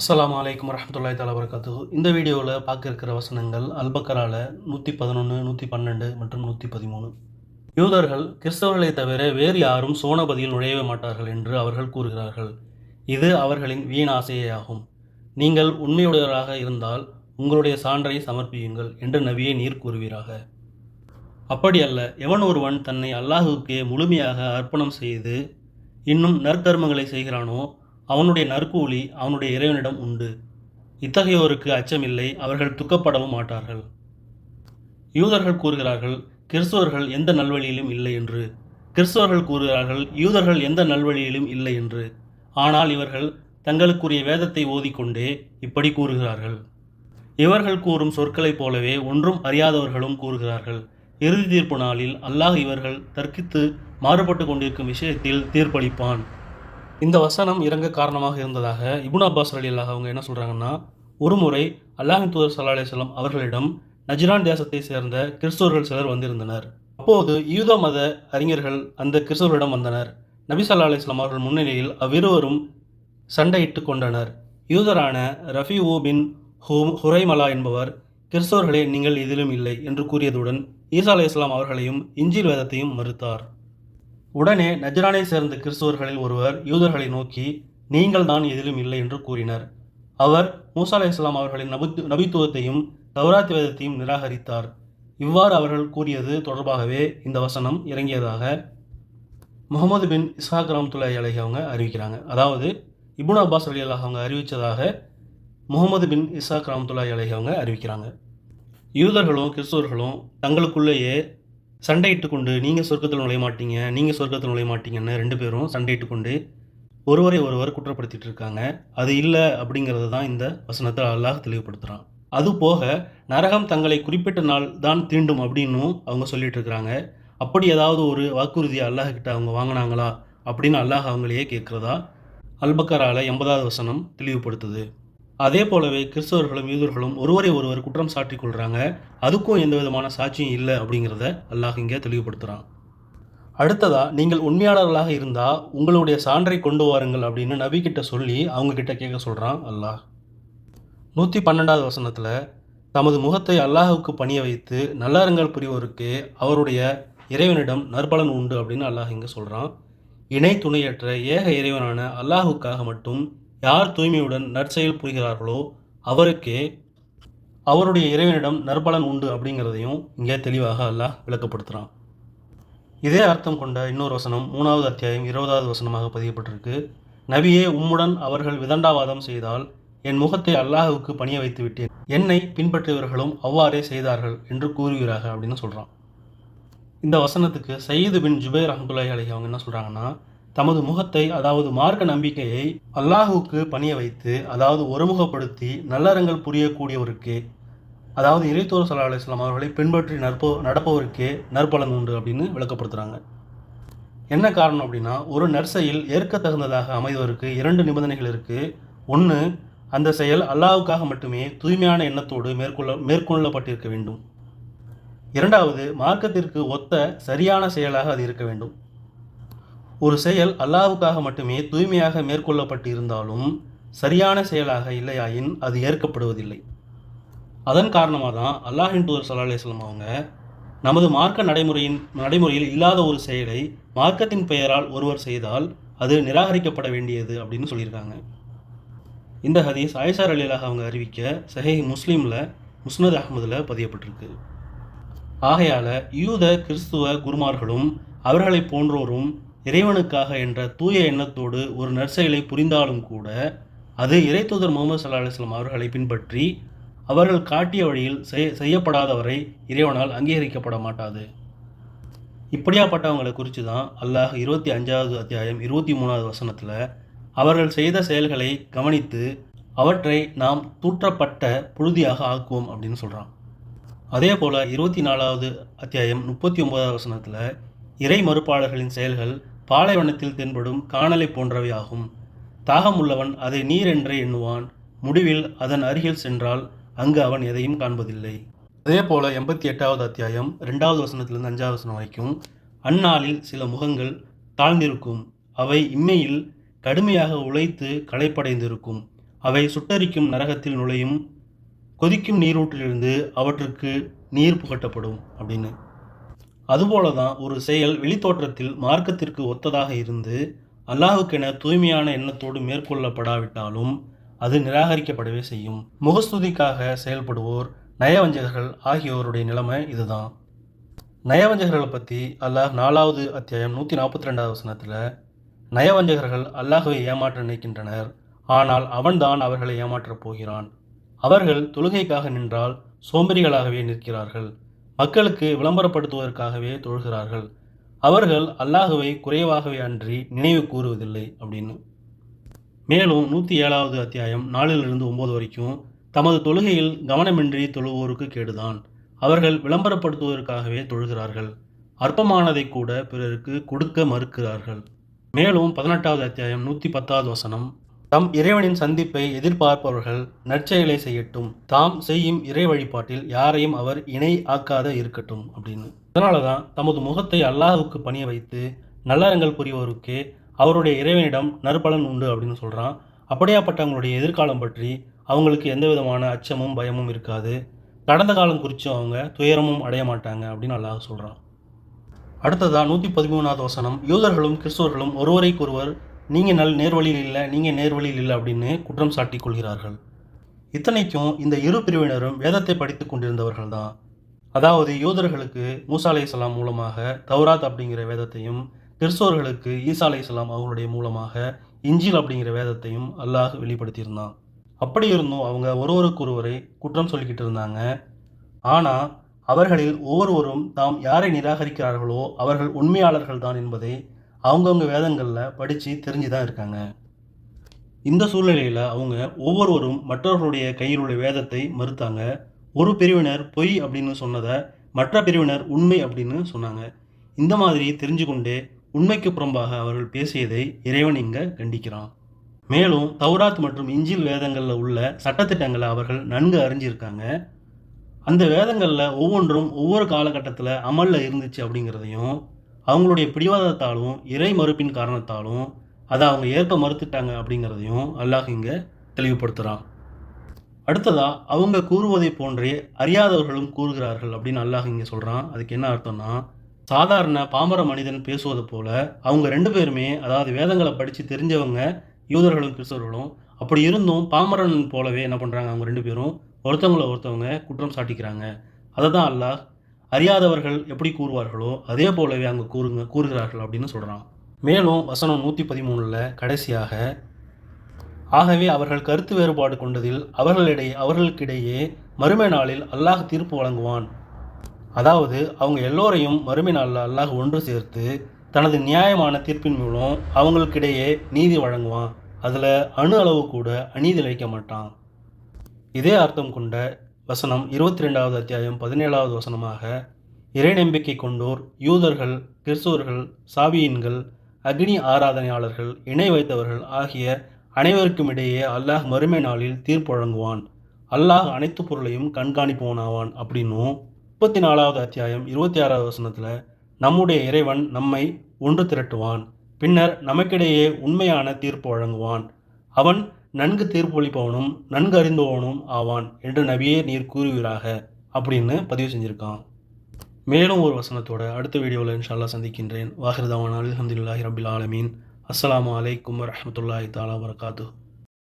அஸ்லாம் வலைக்கம் வரமத்துல்லாய் தஆலா வரகாத்து இந்த வீடியோவில் பார்க்க இருக்கிற வசனங்கள் அல்பக்கரால நூற்றி பதினொன்று நூற்றி பன்னெண்டு மற்றும் நூற்றி பதிமூணு. யூதர்கள் கிறிஸ்தவர்களை தவிர வேறு யாரும் சோனபதியில் நுழையவே மாட்டார்கள் என்று அவர்கள் கூறுகிறார்கள். இது அவர்களின் வீண் ஆசையாகும். நீங்கள் உண்மையுடையவராக இருந்தால் உங்களுடைய சான்றை சமர்ப்பியுங்கள் என்று நபியை நீர் கூறுவீராக. அப்படியல்ல எவன் ஒருவன் தன்னை அல்லாஹுக்கே முழுமையாக அர்ப்பணம் செய்து இன்னும் நற்கர்மங்களை செய்கிறானோ அவனுடைய நற்கூலி அவனுடைய இறைவனிடம் உண்டு. இத்தகையோருக்கு அச்சமில்லை அவர்கள் துக்கப்படவும் மாட்டார்கள். யூதர்கள் கூறுகிறார்கள் கிறிஸ்துவர்கள் எந்த நல்வழியிலும் இல்லை என்று. கிறிஸ்துவர்கள் கூறுகிறார்கள் யூதர்கள் எந்த நல்வழியிலும் இல்லை என்று. ஆனால் இவர்கள் தங்களுக்குரிய வேதத்தை ஓதிக்கொண்டே இப்படி கூறுகிறார்கள். இவர்கள் கூறும் சொற்களைப் போலவே ஒன்றும் அறியாதவர்களும் கூறுகிறார்கள். இறுதி தீர்ப்பு நாளில் அல்லாஹ் இவர்கள் தர்க்கித்து மாறுபட்டு கொண்டிருக்கும் விஷயத்தில் தீர்ப்பளிப்பான். இந்த வசனம் இறங்க காரணமாக இருந்ததாக இபுன் அப்பாஸ் அலி அல்லாஹ் அவங்க என்ன சொல்கிறாங்கன்னா ஒரு முறை அல்லாஹின் தூதர் சல்லா அலிஸ்லாம் அவர்களிடம் நஜ்ரான் தேசத்தை சேர்ந்த கிறிஸ்தவர்கள் சிலர் வந்திருந்தனர். அப்போது யூத மத அறிஞர்கள் அந்த கிறிஸ்தவர்களிடம் வந்தனர். நபி சல்லா அலிஸ்லாம் அவர்கள் முன்னிலையில் அவ்விருவரும் சண்டையிட்டு கொண்டனர். யூதரான ரஃபி ஊ பின் ஹூ ஹுரைமலா என்பவர் கிறிஸ்தவர்களே நீங்கள் இதிலும் இல்லை என்று கூறியதுடன் ஈசா அலி இஸ்லாம் அவர்களையும் இஞ்சில் வேதத்தையும் மறுத்தார். உடனே நஜரானை சேர்ந்த கிறிஸ்தவர்களில் ஒருவர் யூதர்களை நோக்கி நீங்கள் தான் எதிலும் இல்லை என்று கூறினர். அவர் மூசா அலி இஸ்லாம் அவர்களின் நபு நபித்துவத்தையும் தௌராத் வேதத்தையும் நிராகரித்தார். இவ்வாறு அவர்கள் கூறியது தொடர்பாகவே இந்த வசனம் இறங்கியதாக முகமது பின் இஸ்ஹாக் ரம்துல்லா அலஹி அவங்க அறிவிக்கிறாங்க. அதாவது இபுன் அப்பாஸ் அலி அல்லாஹ் அவங்க அறிவித்ததாக முகமது பின் இஸ்ஹாக் ரம்துல்லா அலஹி அவங்க அறிவிக்கிறாங்க. யூதர்களும் கிறிஸ்தவர்களும் தங்களுக்குள்ளேயே சண்டையிட்டு கொண்டு நீங்கள் சொர்க்கத்தில் நுழைய மாட்டீங்க நீங்கள் சொர்க்கத்தில் நுழைய மாட்டீங்கன்னு ரெண்டு பேரும் சண்டையிட்டு கொண்டு ஒருவரை ஒருவர் குற்றப்படுத்திட்டு இருக்காங்க. அது இல்லை அப்படிங்கிறது தான் இந்த வசனத்தை அல்லாஹ் தெளிவுபடுத்துகிறான் அது போக நரகம் தங்களை குறிப்பிட்ட நாள் தான் தீண்டும் அப்படின்னும் அவங்க சொல்லிட்டு இருக்கிறாங்க அப்படி ஏதாவது ஒரு வாக்குறுதியை அல்லாஹ் கிட்ட அவங்க வாங்கினாங்களா அப்படின்னு அல்லாஹ் அவங்களையே கேட்குறதா? அல்பக்கரால எண்பதாவது வசனம் தெளிவுபடுத்துது. அதே போலவே கிறிஸ்தவர்களும் யூதர்களும் ஒருவரை ஒருவர் குற்றம் சாட்டி கொள்கிறாங்க அதுக்கும் எந்த விதமான சாட்சியும் இல்லை அப்படிங்கிறத அல்லாஹ் இங்கே தெளிவுபடுத்துகிறான் அடுத்ததா நீங்கள் உண்மையாளர்களாக இருந்தால் உங்களுடைய சான்றை கொண்டு வாருங்கள் அப்படின்னு நபிக்கிட்ட சொல்லி அவங்க கிட்ட கேட்க சொல்கிறான் அல்லாஹ். நூற்றி பன்னெண்டாவது வசனத்தில் தமது முகத்தை அல்லாஹுக்கு பணிய வைத்து நல்லறங்கள் புரிவோருக்கு அவருடைய இறைவனிடம் நற்பலன் உண்டு அப்படின்னு அல்லாஹ் இங்கே சொல்கிறான் இணை துணையற்ற ஏக இறைவனான அல்லாஹுக்காக மட்டும் யார் தூய்மையுடன் நற்செயல் புரிகிறார்களோ அவருக்கே அவருடைய இறைவனிடம் நற்பலன் உண்டு அப்படிங்கிறதையும் இங்கே தெளிவாக அல்லாஹ் விளக்கப்படுத்துகிறான் இதே அர்த்தம் கொண்ட இன்னொரு வசனம் மூணாவது அத்தியாயம் இருபதாவது வசனமாக பதியப்பட்டிருக்கு. நபியே உம்முடன் அவர்கள் விதண்டாவாதம் செய்தால் என் முகத்தை அல்லாஹுக்கு பணிய வைத்து விட்டேன் என்னை பின்பற்றியவர்களும் அவ்வாறே செய்தார்கள் என்று கூறுகிறார்கள் அப்படின்னு சொல்கிறான் இந்த வசனத்துக்கு சயீது பின் ஜுபேர் அஹமதுல்லாஹி அலி அவங்க என்ன சொல்கிறாங்கன்னா தமது முகத்தை அதாவது மார்க்க நம்பிக்கையை அல்லாஹுக்கு பணிய வைத்து அதாவது ஒருமுகப்படுத்தி நல்லறங்கள் புரியக்கூடியவருக்கு அதாவது இறைத்தோர் சல்லா அலிஸ்லாம் அவர்களை பின்பற்றி நற்போ நடப்பவருக்கே நற்பலன் உண்டு அப்படின்னு விளக்கப்படுத்துகிறாங்க என்ன காரணம் அப்படின்னா ஒரு நற்செயல் ஏற்க தகுந்ததாக அமைவதற்கு இரண்டு நிபந்தனைகள் இருக்குது ஒன்று அந்த செயல் அல்லாவுக்காக மட்டுமே தூய்மையான எண்ணத்தோடு மேற்கொள்ள மேற்கொள்ளப்பட்டிருக்க வேண்டும். இரண்டாவது மார்க்கத்திற்கு ஒத்த சரியான செயலாக அது இருக்க வேண்டும். ஒரு செயல் அல்லாவுக்காக மட்டுமே தூய்மையாக மேற்கொள்ளப்பட்டு இருந்தாலும் சரியான செயலாக இல்லையாயின் அது ஏற்கப்படுவதில்லை. அதன் காரணமாக தான் அல்லாஹின் தூதர் சல்லா அலிஸ்லாம் அவங்க நமது மார்க்க நடைமுறையின் நடைமுறையில் இல்லாத ஒரு செயலை மார்க்கத்தின் பெயரால் ஒருவர் செய்தால் அது நிராகரிக்கப்பட வேண்டியது அப்படின்னு சொல்லியிருக்காங்க. இந்த ஹதீஸ் ஆயிஷார் அலிலாக அவங்க அறிவிக்க சஹே முஸ்லீமில் முஸ்னத் அகமதில் பதியப்பட்டிருக்கு. ஆகையால் யூத கிறிஸ்துவ குருமார்களும் அவர்களை போன்றோரும் இறைவனுக்காக என்ற தூய எண்ணத்தோடு ஒரு நற்செயலை புரிந்தாலும் கூட அது இறைத்தூதர் முகமது சல்லா அலிஸ்லாம் அவர்களை பின்பற்றி அவர்கள் காட்டிய வழியில் செய் செய்யப்படாதவரை இறைவனால் அங்கீகரிக்கப்பட மாட்டாது. இப்படியாப்பட்டவங்களை குறித்து தான் அல்லாஹ் இருபத்தி அஞ்சாவது அத்தியாயம் இருபத்தி மூணாவது வசனத்தில் அவர்கள் செய்த செயல்களை கவனித்து அவற்றை நாம் தூற்றப்பட்ட புழுதியாக ஆக்குவோம் அப்படின்னு சொல்கிறான் அதே போல் இருபத்தி நாலாவது அத்தியாயம் முப்பத்தி ஒன்பதாவது வசனத்தில் இறை மறுப்பாளர்களின் செயல்கள் பாலைவனத்தில் தென்படும் காணலை போன்றவை ஆகும் தாகம் உள்ளவன் அதை நீர் என்றே எண்ணுவான். முடிவில் அதன் அருகில் சென்றால் அங்கு அவன் எதையும் காண்பதில்லை. அதே போல எண்பத்தி எட்டாவது அத்தியாயம் ரெண்டாவது வசனத்திலிருந்து அஞ்சாவது வசனம் வரைக்கும் அந்நாளில் சில முகங்கள் தாழ்ந்திருக்கும். அவை இம்மையில் கடுமையாக உழைத்து களைப்படைந்திருக்கும். அவை சுட்டரிக்கும் நரகத்தில் நுழையும் கொதிக்கும் நீரூற்றிலிருந்து அவற்றுக்கு நீர் புகட்டப்படும் அப்படின்னு. அதுபோல தான் ஒரு செயல் வெளித்தோற்றத்தில் மார்க்கத்திற்கு ஒத்ததாக இருந்து அல்லாஹுக்கென தூய்மையான எண்ணத்தோடு மேற்கொள்ளப்படாவிட்டாலும் அது நிராகரிக்கப்படவே செய்யும். முகஸ்துதிக்காக செயல்படுவோர் நயவஞ்சகர்கள் ஆகியோருடைய நிலைமை இதுதான். நயவஞ்சகர்களை பற்றி அல்லாஹ் நாலாவது அத்தியாயம் நூற்றி நாற்பத்தி ரெண்டாவது வசனத்தில் நயவஞ்சகர்கள் அல்லாஹுவை ஏமாற்ற நினைக்கின்றனர் ஆனால் அவன்தான் அவர்களை ஏமாற்றப் போகிறான். அவர்கள் தொழுகைக்காக நின்றால் சோம்பேறிகளாகவே நிற்கிறார்கள். மக்களுக்கு விளம்பரப்படுத்துவதற்காகவே தொழுகிறார்கள். அவர்கள் அல்லாஹுவை குறைவாகவே அன்றி நினைவு கூறுவதில்லை அப்படின்னு. மேலும் நூற்றி ஏழாவது அத்தியாயம் நாலிலிருந்து ஒம்பது வரைக்கும் தமது தொழுகையில் கவனமின்றி தொழுவோருக்கு கேடுதான். அவர்கள் விளம்பரப்படுத்துவதற்காகவே தொழுகிறார்கள். அற்பமானதை கூட பிறருக்கு கொடுக்க மறுக்கிறார்கள். மேலும் பதினெட்டாவது அத்தியாயம் நூற்றி பத்தாவது வசனம் தம் இறைவனின் சந்திப்பை எதிர்பார்ப்பவர்கள் நற்செயலை செய்யட்டும். தாம் செய்யும் இறை வழிபாட்டில் யாரையும் அவர் இணை ஆக்காத இருக்கட்டும் அப்படின்னு. அதனால தான் தமது முகத்தை அல்லாஹுக்கு பணிய வைத்து நல்லறங்கள் புரிவோருக்கே அவருடைய இறைவனிடம் நற்பலன் உண்டு அப்படின்னு சொல்கிறான் அப்படியாப்பட்டவங்களுடைய எதிர்காலம் பற்றி அவங்களுக்கு எந்த விதமான அச்சமும் பயமும் இருக்காது. கடந்த காலம் குறித்தும் அவங்க துயரமும் அடைய மாட்டாங்க அப்படின்னு அல்லாஹ் சொல்கிறான் அடுத்ததாக நூற்றி பதிமூணாவது வசனம். யூதர்களும் கிறிஸ்துவர்களும் ஒருவரைக்கொருவர் நீங்கள் நல் நேர்வழியில் இல்லை நீங்கள் நேர்வழியில் இல்லை அப்படின்னு குற்றம் சாட்டி கொள்கிறார்கள். இத்தனைக்கும் இந்த இரு பிரிவினரும் வேதத்தை படித்து கொண்டிருந்தவர்கள் தான். அதாவது யூதர்களுக்கு மூசா அலைஹிஸ்ஸலாம் மூலமாக தௌராத் அப்படிங்கிற வேதத்தையும் கிறிஸ்தவர்களுக்கு ஈசா அலைஹிஸ்ஸலாம் அவங்களுடைய மூலமாக இஞ்சில் அப்படிங்கிற வேதத்தையும் அல்லாஹ் வெளிப்படுத்தியிருந்தான். அப்படி இருந்தும் அவங்க ஒருவருக்கொருவரை குற்றம் சொல்லிக்கிட்டு இருந்தாங்க. ஆனால் அவர்களில் ஒவ்வொருவரும் தாம் யாரை நிராகரிக்கிறார்களோ அவர்கள் உண்மையாளர்கள் தான் என்பதை அவங்கவுங்க வேதங்களில் படித்து தெரிஞ்சு தான் இருக்காங்க. இந்த சூழ்நிலையில் அவங்க ஒவ்வொருவரும் மற்றவர்களுடைய கையில் உள்ள வேதத்தை மறுத்தாங்க. ஒரு பிரிவினர் பொய் அப்படின்னு சொன்னதை மற்ற பிரிவினர் உண்மை அப்படின்னு சொன்னாங்க. இந்த மாதிரி தெரிஞ்சு கொண்டே உண்மைக்கு புறம்பாக அவர்கள் பேசியதை இறைவன் இங்கே கண்டிக்கிறான். மேலும் தௌராத் மற்றும் இஞ்சில் வேதங்களில் உள்ள சட்டத்திட்டங்களை அவர்கள் நன்கு அறிஞ்சிருக்காங்க. அந்த வேதங்களில் ஒவ்வொன்றும் ஒவ்வொரு காலகட்டத்தில் அமலில் இருந்துச்சு அப்படிங்கிறதையும் அவங்களுடைய பிடிவாதத்தாலும் இறை மறுப்பின் காரணத்தாலும் அதை அவங்க ஏற்க மறுத்துட்டாங்க அப்படிங்கிறதையும் அல்லாஹ் இங்கே தெளிவுபடுத்துகிறான் அடுத்ததாக அவங்க கூறுவதை போன்றே அறியாதவர்களும் கூறுகிறார்கள் அப்படின்னு அல்லாஹ் இங்கே சொல்கிறான் அதுக்கு என்ன அர்த்தம்னா சாதாரண பாமர மனிதன் பேசுவது போல அவங்க ரெண்டு பேருமே அதாவது வேதங்களை படித்து தெரிஞ்சவங்க யூதர்களும் கிறிஸ்தவர்களும் அப்படி இருந்தும் பாமரன் போலவே என்ன பண்ணுறாங்க அவங்க ரெண்டு பேரும் ஒருத்தவங்கள ஒருத்தவங்க குற்றம் சாட்டிக்கிறாங்க. அதை தான் அல்லாஹ் அறியாதவர்கள் எப்படி கூறுவார்களோ அதே போலவே அங்கே கூறுங்க கூறுகிறார்கள் அப்படின்னு சொல்கிறான் மேலும் வசனம் நூற்றி பதிமூணில் கடைசியாக ஆகவே அவர்கள் கருத்து வேறுபாடு கொண்டதில் அவர்களிடையே அவர்களுக்கிடையே மறுமை நாளில் அல்லாஹ் தீர்ப்பு வழங்குவான். அதாவது அவங்க எல்லோரையும் மறுமை நாளில் அல்லாஹ் ஒன்று சேர்த்து தனது நியாயமான தீர்ப்பின் மூலம் அவங்களுக்கிடையே நீதி வழங்குவான். அதில் அணு அளவு கூட அநீதி அளிக்க மாட்டான். இதே அர்த்தம் கொண்ட வசனம் இருபத்தி ரெண்டாவது அத்தியாயம் பதினேழாவது வசனமாக இறை நம்பிக்கை கொண்டோர் யூதர்கள் கிறிஸ்துவர்கள் சாவியின்கள் அக்னி ஆராதனையாளர்கள் இணை வைத்தவர்கள் ஆகிய அனைவருக்கும் இடையே அல்லாஹ் மறுமை நாளில் தீர்ப்பு வழங்குவான் அல்லாஹ் அனைத்து பொருளையும் கண்காணிப்பவனாவான் அப்படின்னும் முப்பத்தி நாலாவது அத்தியாயம் இருபத்தி ஆறாவது வசனத்தில் நம்முடைய இறைவன் நம்மை ஒன்று திரட்டுவான். பின்னர் நமக்கிடையே உண்மையான தீர்ப்பு வழங்குவான். அவன் நன்கு தீர்ப்பளிப்பவனும் நன்கு அறிந்தவனும் ஆவான் என்று நபியே நீர் கூறுவீராக அப்படின்னு பதிவு செஞ்சுருக்கான். மேலும் ஒரு வசனத்தோட அடுத்த வீடியோவில் இன்ஷால்லா சந்திக்கின்றேன். வாஹிருதாவான் அலமதுல்லாஹி ரபில் ஆலமீன். அஸ்லாம் அலைக்கும் வரமத்துல்லாஹி தாலா வரகாத்து